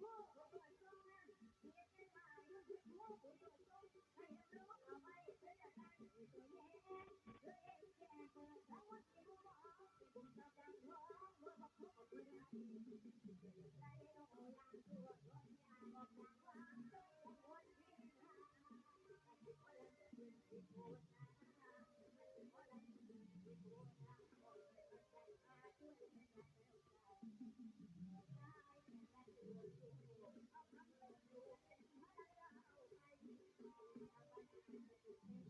Whoa! 在乌拉苏河两岸，我看到收获的希望。我来自吉木乃，我来自吉木乃，我来自吉木乃，吉木乃的姑娘。我来自吉木乃，我来自吉木乃，我来自吉木乃，吉木乃的姑娘。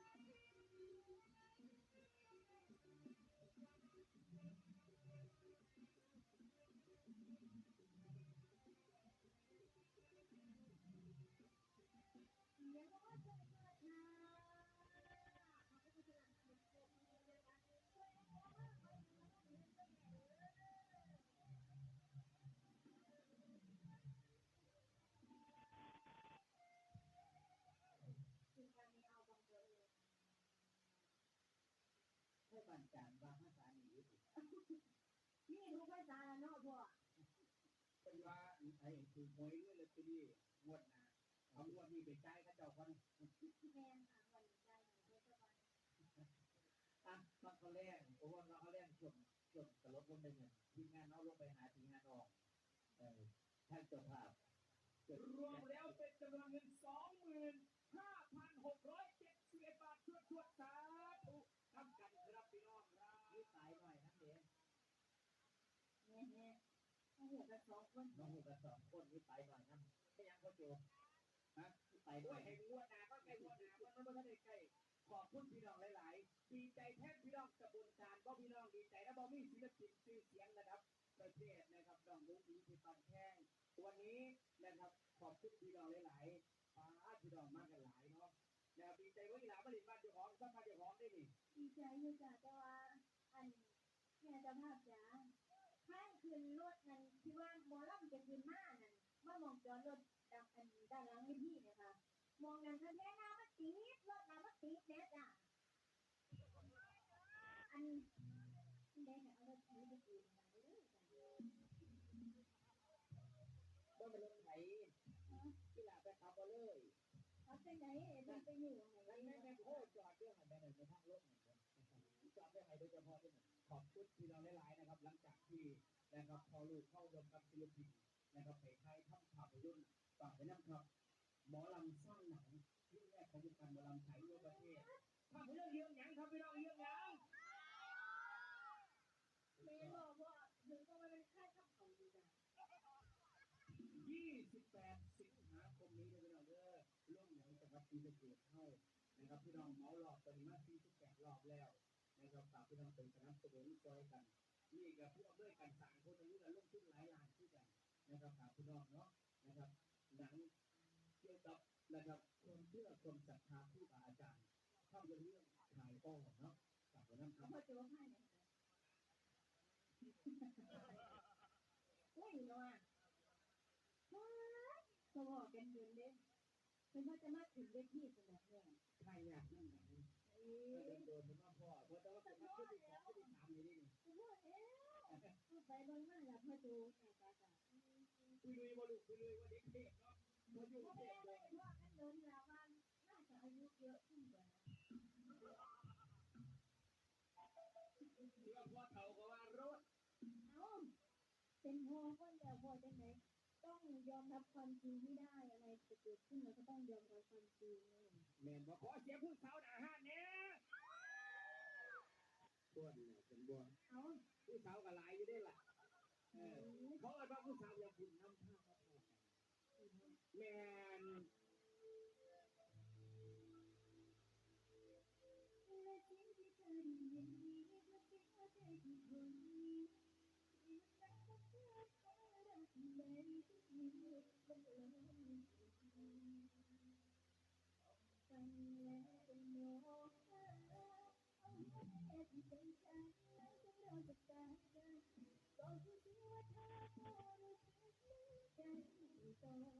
ไอ้คือหวยด้วยเลยทีนี้งวดหนะเอางวดนี้ไปจ่ายเขาเจ้าคนแม่ค่ะวันใจหนูก็วันอะตอนเขาแรกโอ้ว่าเราเขาแรกจนจนกระลดลงไปเงินทีมงานเอาลงไปหาทีมงานออกเออท่านเจ้าภาพรวมแล้วเป็นจำนวนเงินสองหมื่นห้าพันหกร้อยเจ็ดสิบเอ็ดบาทชวดชวดสาธุทำกันครับพี่น้องครับนี่ตายหน่อยนั่นเอง เนี่ยเนี่ยเขา หัวกันสองคนน้องหูกันสองคนนี่ตายหน่อยนั่นไม่ยังเขาโจมฮะนี่ตายหด้น่วยให้งวดหนาก็ใกล้งวดหนามันไม่ได้ใกล้ขอบคุณพี่น้องหลาย ๆ ดีใจแทนพี่น้องกระบวนการบ่พี่น้องดีใจและบ่มีศิลปินชื่อเสียงระดับประเทศนะครับน้องลุงดีที่ปันแท่งวันนี้นะครับขอบคุณพี่น้องหลายๆป้าพี่น้องมากันหลายเนาะนะครับดีใจว่าอีหลามาเล่นบ้านเจ้าของบ้านเจ้าของได้นี่ดีใจอยู่จ้ะแต่ว่าอันแม่จะภาพจ๋า ข้างคืนรถนั่นที่ว่าหมอลำจะคืนมานั่นมามองจอดรถดังอันด้านหลังให้พี่เนะคะมองนั่นคะแท้น้ำมันติดรถน้ำมันติดแน่จ้ะอันได้ค่ะเอารถนี้ไปคืนมาเลยจ้ะก็เป็นรถไถที่หลาไปขับมาเลยเขาไปไหนมันไปอยู่ไหนนั่นแม่แม่โคตรจอดด้วยหันไปไหนในทางรถเหมือนกัน จอดด้วยไหนโดยเฉพาะด้วยขอบคุณพี่น้องหลายๆนะครับ หลังจากที่นะครับพอลูกเข้ารวมกับศิลปินนะครับไปไทยทำภาพยนตร์ฝากไปนำครับหมอลำสร้างหนังเรื่องแรกของวงการหมอลำไทยทั่วประเทศภาพยนตร์เรื่องหยังครับพี่น้องเรื่องหยังแม่บอกว่าถึงก็ไมาเป็นค่ายทับเขาดีจ้ะ28 สิงหาคมนี้เลยพี่น้องเด้อร่วมหนังจังหวัดศรีสะเกษเฮานะครับพี่น้องเมาหลอกตอนนี้มา48รอบแล้ว นะครับฝากพี่น้องเป็นสนับสนุนซอยกันนี่กับผู้อำนวยการสร้างคนนี้ก็ลงทุนหลายล้านที่กันนะครับฝากพี่น้องเนาะนะครับ หนังเกี่ยวกับนะครับความเชื่อความศรัทธาครูบาอาจารย์ภาพยนตร์เรื่องขายอ้อเนาะฝากไว้นำคเขารับพอจะว่าค่ายไหนโอ้ยเนาะว้าสวอกันเดินเล่นเป็นว่าจะมาถึงเวทีสนามเนี่ยใครอยากนั่งหนังเอ้เดิยน โดนเป็นว่าพ่อเพราะต่ว่าเป็นนักที่สองที่สามอยู่นี่ไปบนมาแล้วพอดูแต่ตาตาคุยลุยบอลูคุยลุยวันนี้เทพเนาะมาอยู่เพราะเทแม่พไม่เลยว่ากันเดินล้วว่าน่าจะอายุเยอะขึ้นกว่าที่ว่าพ่อเฒ่าก็ว่ารถเอ้าเป็นพ่อคนเดียวพ่อจะไหนต้องยอมรับความจริงที่ได้อะไรเกิดขึ้นเราก็ต้องยอมรับความจริงแม่นบ่ขอเสียผู้สาหน้าห้าน เนี่ยบ้วนเนี่ยเป็นบ้วนเอาผู้สาวก็หลายอยู่ด้วยล่ะเออเขาเอิ้นว่าผู้สาวอย่างคุณน้ำท่าเขาพอกันแม่นและสิ่งที่เ曾经，曾经留下的，都是因为他的出现，才懂得，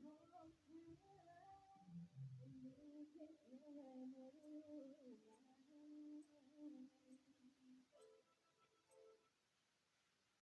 又看在痛快。每一天，每夜。